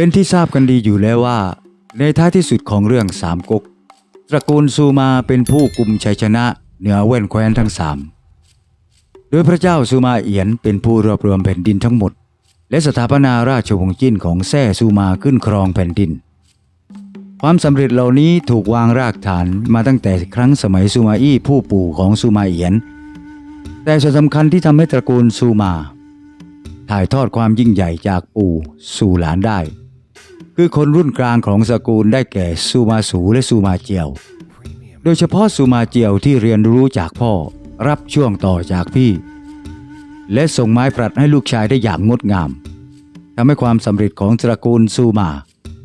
เป็นที่ทราบกันดีอยู่แล้วว่า ในท้ายที่สุดของเรื่องสามก๊กตระกูลซูมาเป็นผู้กุมชัยชนะเหนือแว่นแคว้นทั้งสามโดยพระเจ้าซูมาเอียนเป็นผู้รวบรวมแผ่นดินทั้งหมด และสถาปนาราชวงศ์จิ้นของแซ่ซูมาขึ้นครองแผ่นดิน ความสำเร็จเหล่านี้ถูกวางรากฐานมาตั้งแต่ครั้งสมัยซูมาอี้ผู้ปู่ของซูมาเอียน แต่ส่วนสำคัญที่ทำให้ตระกูลซูมา ถ่ายทอดความยิ่งใหญ่จากปู่สู่หลานได้ คือคนรุ่นกลางของสกุลได้แก่ซูมาสูและซูมาเจียว โดยเฉพาะซูมาเจียวที่เรียนรู้จากพ่อรับช่วงต่อจากพี่ และส่งไม้ปรัดให้ลูกชายได้อย่างงดงามทำให้ความสำเร็จของตระกูลซูมา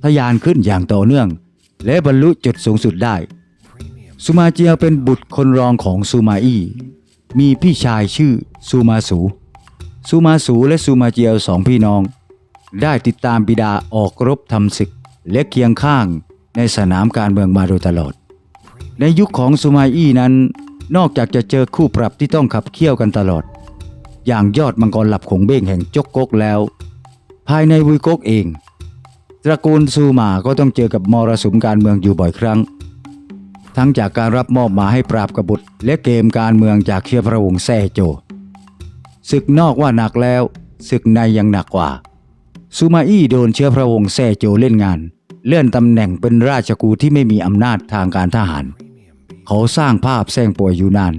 ทะยานขึ้นอย่างต่อเนื่อง และบรรลุจุดสูงสุดได้ซูมาเจียวเป็นบุตรคนรองของซูมาอี้มีพี่ชายชื่อซูมาสูซูมาสูและซูมาเจียวสองพี่น้อง ได้ติดตามบิดาออกรบทำศึกและเคียงข้างในสนามการเมืองมาโดยตลอด ในยุคของซูมาอี้นั้น นอกจากจะเจอคู่ปรับที่ต้องขับเคี่ยวกันตลอด อย่างยอดมังกรหลับของเบ้งแห่งจกกกแล้ว ภายในวุยกกเอง ตระกูลซูมาก็ต้องเจอกับมรสุมการเมืองอยู่บ่อยครั้ง ทั้งจากการรับมอบหมายให้ปราบกบฏและเกมการเมืองจากเชื้อพระวงศ์แซ่โจศึกนอกว่าหนักแล้วศึกในยังหนักกว่า ซูมาอี้โดนเชื้อพระวงศ์แซ่โจเล่นงาน เลื่อนตำแหน่งเป็นราชกูที่ไม่มีอำนาจทางการทหาร เขาสร้างภาพแซงป่วยอยู่นาน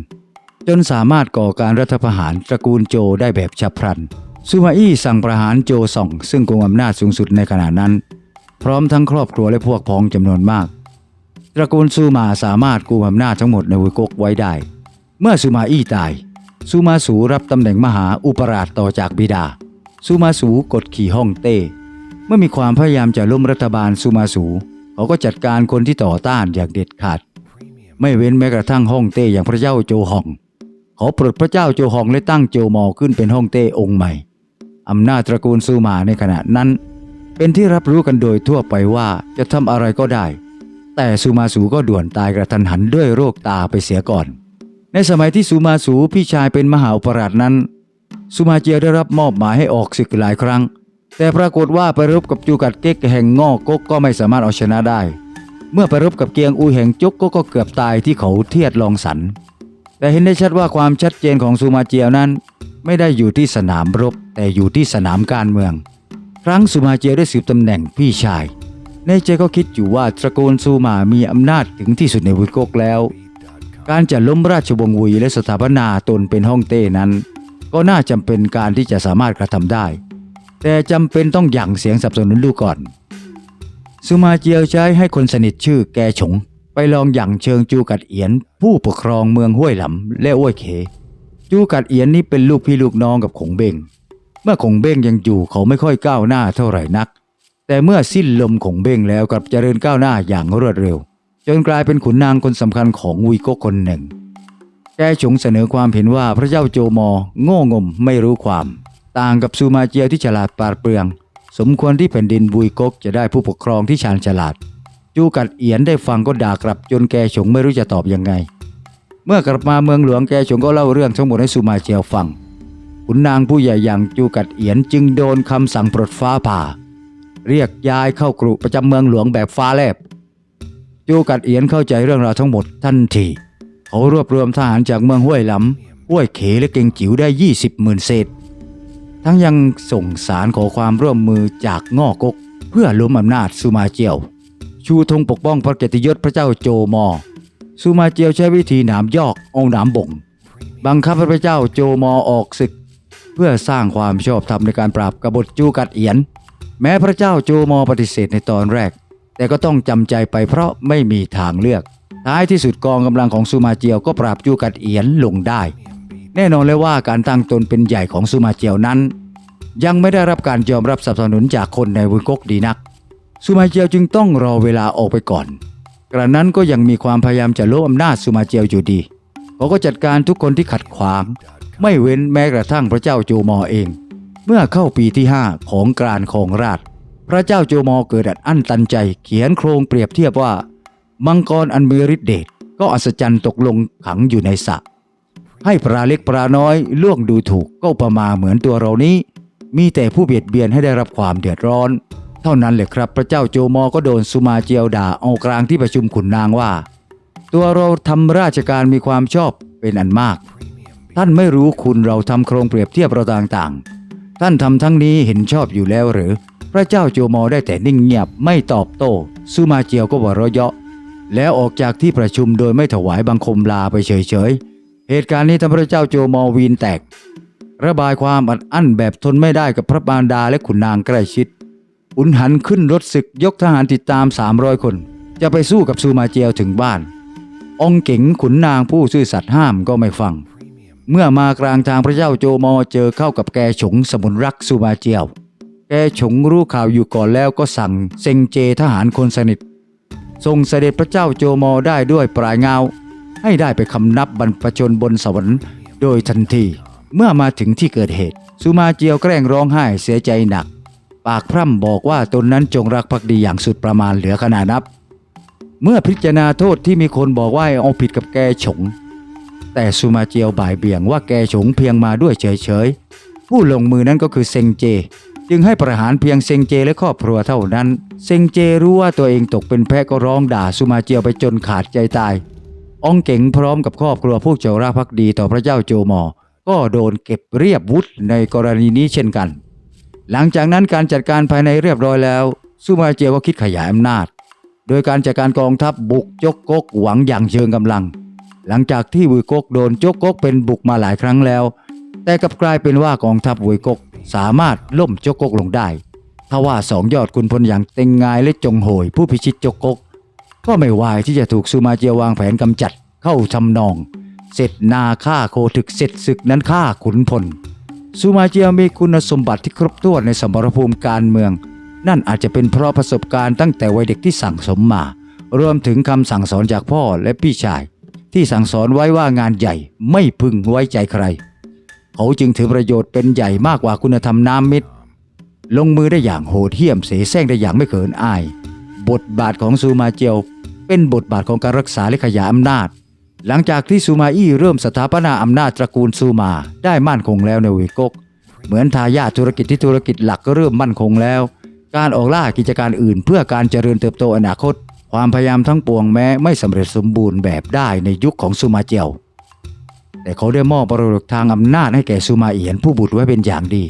จนสามารถก่อการรัฐประหารตระกูลโจได้แบบฉับพลันซูมาอี้สั่งประหารโจส่อง ซึ่งกุมอำนาจสูงสุดในขณะนั้น พร้อมทั้งครอบครัวและพวกพ้องจำนวนมาก ตระกูลซูมาสามารถกุมอำนาจทั้งหมดในวุยกกไว้ได้ เมื่อซูมาอี้ตายซูมาสูรับตำแหน่งมหาอุปราชต่อจากบิดา ซูมาสูกดขี่ฮ่องเต้ เมื่อมีความพยายามจะล้มรัฐบาลซูมาสูเขาก็จัดการคนที่ต่อต้านอย่างเด็ดขาด ไม่เว้นแม้กระทั่งฮ่องเต้อย่างพระเจ้าโจฮองเขาปลดพระเจ้าโจฮองและตั้งโจมอขึ้นเป็นฮ่องเต้องค์ใหม่อำนาจตระกูลซูมาในขณะนั้น เป็นที่รับรู้กันโดยทั่วไปว่าจะทำอะไรก็ได้ แต่ซูมาสูก็ด่วนตายกระทันหันด้วยโรคตาไปเสียก่อน ในสมัยที่ซูมาสูพี่ชายเป็นมหาอุปราชนั้น ซูมาเจียวได้รับมอบหมายให้ออกศึกหลายครั้ง แต่ปรากฏว่าไปรบกับจูกัดเก๊กแห่งงอกกก็ไม่สามารถเอาชนะได้ เมื่อไปรบกับเกียงอูแห่งจกก็ก็เกือบตายที่เขาเทียดลองสัน แต่เห็นได้ชัดว่าความชัดเจนของซูมาเจียวนั้น ไม่ได้อยู่ที่สนามรบ แต่อยู่ที่สนามการเมือง ครั้งซูมาเจียวได้สืบตำแหน่งพี่ชาย ในใจก็คิดอยู่ว่าตระกูลซูมามีอำนาจถึงที่สุดในวุกกแล้ว การจะล้มราชวงศ์วุยและสถาปนาตนเป็นฮ่องเต้นั้น ก็น่าจำเป็นการที่จะสามารถกระทำได้ แต่จำเป็นต้องหยั่งเสียงสับสนุนดูก่อนซูมาเจียวใช้ให้คนสนิทชื่อแกฉง ไปลองหยั่งเชิงจูกัดเอียน ผู้ปกครองเมืองห้วยหลำและอ้วยเข จูกัดเอียนนี่เป็นลูกพี่ลูกน้องกับขงเบงเมื่อขงเบงยังอยู่เขาไม่ค่อยก้าวหน้าเท่าไหร่นัก แต่เมื่อสิ้นลมของเบงแล้วกลับเจริญก้าวหน้าอย่างรวดเร็ว จนกลายเป็นขุนนางคนสำคัญของวุยโกกคนหนึ่ง แกฉงเสนอความเห็นว่าพระเจ้าโจมอ โง่งมไม่รู้ความ ต่างกับซูมาเจียวที่ฉลาดปราดเปรื่อง สมควรที่แผ่นดินบุยกกจะได้ผู้ปกครองที่ชาญฉลาด จูกัดเอียนได้ฟังก็ด่ากลับจนแกฉงไม่รู้จะตอบยังไง เมื่อกลับมาเมืองหลวงแกฉงก็เล่าเรื่องทั้งหมดให้ซูมาเจียวฟังขุนนางผู้ใหญ่อย่างจูกัดเอียนจึงโดนคำสั่งปลดฟ้าผ่า เรียกย้ายเข้ากรุประจำเมืองหลวงแบบฟ้าแลบจูกัดเอียนเข้าใจเรื่องราวทั้งหมดทันที เขารวบรวมทหารจากเมืองห้วยหลำห้วยเขและเก่งจิ๋วได้ 20หมื่นเศษ ทั้งยังส่งสารขอความร่วมมือจากง่อกก เพื่อล้มอำนาจซูมาเจียว ชูธงปกป้องพระเกียรติยศพระเจ้าโจมอซูมาเจียวใช้วิธีหนามยอกเอาหนามบ่ง บังคับพระเจ้าโจมอออกศึก เพื่อสร้างความชอบธรรมในการปราบกบฏจูกัดเอียน แม้พระเจ้าโจมอปฏิเสธในตอนแรก แต่ก็ต้องจำใจไปเพราะไม่มีทางเลือก ท้ายที่สุดกองกำลังของซูมาเจียวก็ปราบจูกัดเอียนลงได้ แน่นอนเลยว่าการตั้งตนเป็นใหญ่ของซูมาเจียวนั้น ยังไม่ได้รับการยอมรับสนับสนุนจากคนในวุนกกดีนักซูมาเจียวจึงต้องรอเวลาออกไปก่อน กระนั้นก็ยังมีความพยายามจะล้มอำนาจซูมาเจียวอยู่ดีเขาก็จัดการทุกคนที่ขัดขวาง ไม่เว้นแม้กระทั่งพระเจ้าโจมอเอง เมื่อเข้าปีที่ 5 ของการของราชพระเจ้าโจมอเกิดอัดอั้นตันใจ เขียนโครงเปรียบเทียบว่า มังกรอันมีฤทธิเดชก็อัศจรรย์ตกลงขังอยู่ในสระให้ปลาเล็กปลาน้อยล่วงดูถูกก็ประมาเหมือนตัวเรานี้ มีแต่ผู้เบียดเบียนให้ได้รับความเดือดร้อน เท่านั้นแหละครับพระเจ้าโจมอก็โดนสุมาเจียวด่าเอากลางที่ประชุมขุนนางว่า ตัวเราทำราชการมีความชอบเป็นอันมาก ท่านไม่รู้คุณเราทำโครงเปรียบเทียบเราต่างๆ ท่านทำทั้งนี้เห็นชอบอยู่แล้วหรือ พระเจ้าโจมอได้แต่นิ่งเงียบไม่ตอบโต้สุมาเจียวก็หัวเรเยาะ แล้วออกจากที่ประชุมโดยไม่ถวายบังคมลาไปเฉยๆ เหตุการณ์นี้ทำพระเจ้าโจมอวีนแตก ระบายความอัดอั้นแบบทนไม่ได้กับพระบารดาและขุนนางใกล้ชิด อุนหันขึ้นรถศึกยกทหารติดตาม 300 คน จะไปสู้กับซูมาเจียวถึงบ้าน องค์เก๋งขุนนางผู้ซื่อสัตย์ห้ามก็ไม่ฟัง เมื่อมากลางทางพระเจ้าโจมอเจอเข้ากับแกฉงสมุนรักซูมาเจียว แกฉงรู้ข่าวอยู่ก่อนแล้วก็สั่งเซงเจทหารคนสนิท ทรงเสด็จพระเจ้าโจมอได้ด้วยปลายเงา ให้ได้ไปคำนับบรรพชนบนสวรรค์โดยทันที เมื่อมาถึงที่เกิดเหตุ สุมาเจียวแกล้งร้องไห้เสียใจหนัก ปากพร่ำบอกว่าตนนั้นจงรักภักดีอย่างสุดประมาณเหลือขนาดนับ เมื่อพิจารณาโทษที่มีคนบอกว่าเอาผิดกับแกฉง แต่สุมาเจียวบ่ายเบี่ยงว่าแกฉงเพียงมาด้วยเฉยๆผู้ลงมือนั้นก็คือเซงเจ จึงให้ประหารเพียงเซงเจและครอบครัวเท่านั้น เซงเจรู้ว่าตัวเองตกเป็นแพะก็ร้องด่าสุมาเจียวไปจนขาดใจตาย องเก๋งพร้อมกับครอบครัวผู้เจ้าราภักดีต่อพระเจ้าโจมอ ก็โดนเก็บเรียบวุธในกรณีนี้เช่นกัน หลังจากนั้นการจัดการภายในเรียบร้อยแล้วสุมาเจียวก็คิดขยายอำนาจ โดยการจัดการกองทัพบุกจกกกหวังอย่างเชิงกำลัง หลังจากที่วุยกกโดนจกกกเป็นบุกมาหลายครั้งแล้ว แต่กลับกลายเป็นว่ากองทัพวุยกก สามารถล่มจกกกลงได้ทว่าสองยอดคุณพลอย่างเต็งงายและจงโหย ผู้พิชิตจกกก ก็ไม่วายที่จะถูกสุมาเจียวางแผนกำจัดเข้าทำนอง เสร็จนาฆ่าโคถึกเสร็จศึกนั้นฆ่าขุนพลสุมาเจียมีคุณสมบัติที่ครบถ้วนในสมรภูมิการเมือง นั่นอาจจะเป็นเพราะประสบการณ์ตั้งแต่วัยเด็กที่สั่งสมมา รวมถึงคำสั่งสอนจากพ่อและพี่ชาย ที่สั่งสอนไว้ว่างานใหญ่ไม่พึงไว้ใจใคร เขาจึงถือประโยชน์เป็นใหญ่มากกว่าคุณธรรมน้ำมิตร ลงมือได้อย่างโหดเหี้ยมเสแสร้งได้อย่างไม่เขินอาย บทบาทของซูมาเจียวเป็นบทบาทของการรักษาและขยายอำนาจ หลังจากที่ซูมาอี้เริ่มสถาปนาอำนาจตระกูลซูมาได้มั่นคงแล้วในเวกก เหมือนทายาทธุรกิจที่ธุรกิจหลักก็เริ่มมั่นคงแล้ว การออกล่ากิจการอื่น เพื่อการเจริญเติบโตอนาคต ความพยายามทั้งปวงแม้ไม่สำเร็จสมบูรณ์แบบได้ในยุคของซูมาเจียว แต่เขาได้มอบประโยชน์ทางอำนาจให้แก่ซูมาเอียนผู้บุตรไว้เป็นอย่างดี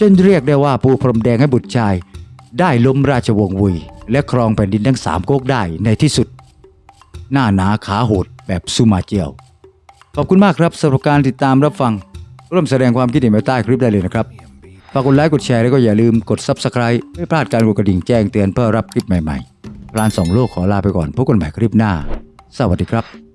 จนเรียกได้ว่าปูพรมแดงให้บุตรชาย ได้ล้มราชวงศ์วุย และครองแผ่นดินทั้งสามก๊กได้ในที่สุด หน้าหนาขาโหดแบบซูมาเจียว ขอบคุณมากครับสำหรับการติดตามรับฟัง ร่วมแสดงความคิดเห็นไว้ใต้คลิปได้เลยนะครับฝากกดไลค์กดแชร์แล้วก็อย่าลืมกด Subscribe ไม่พลาดการกดกระดิ่งแจ้งเตือนเพื่อรับคลิปใหม่ๆพลานสองโลกขอลาไปก่อนพบกันใหม่คลิปหน้า สวัสดีครับ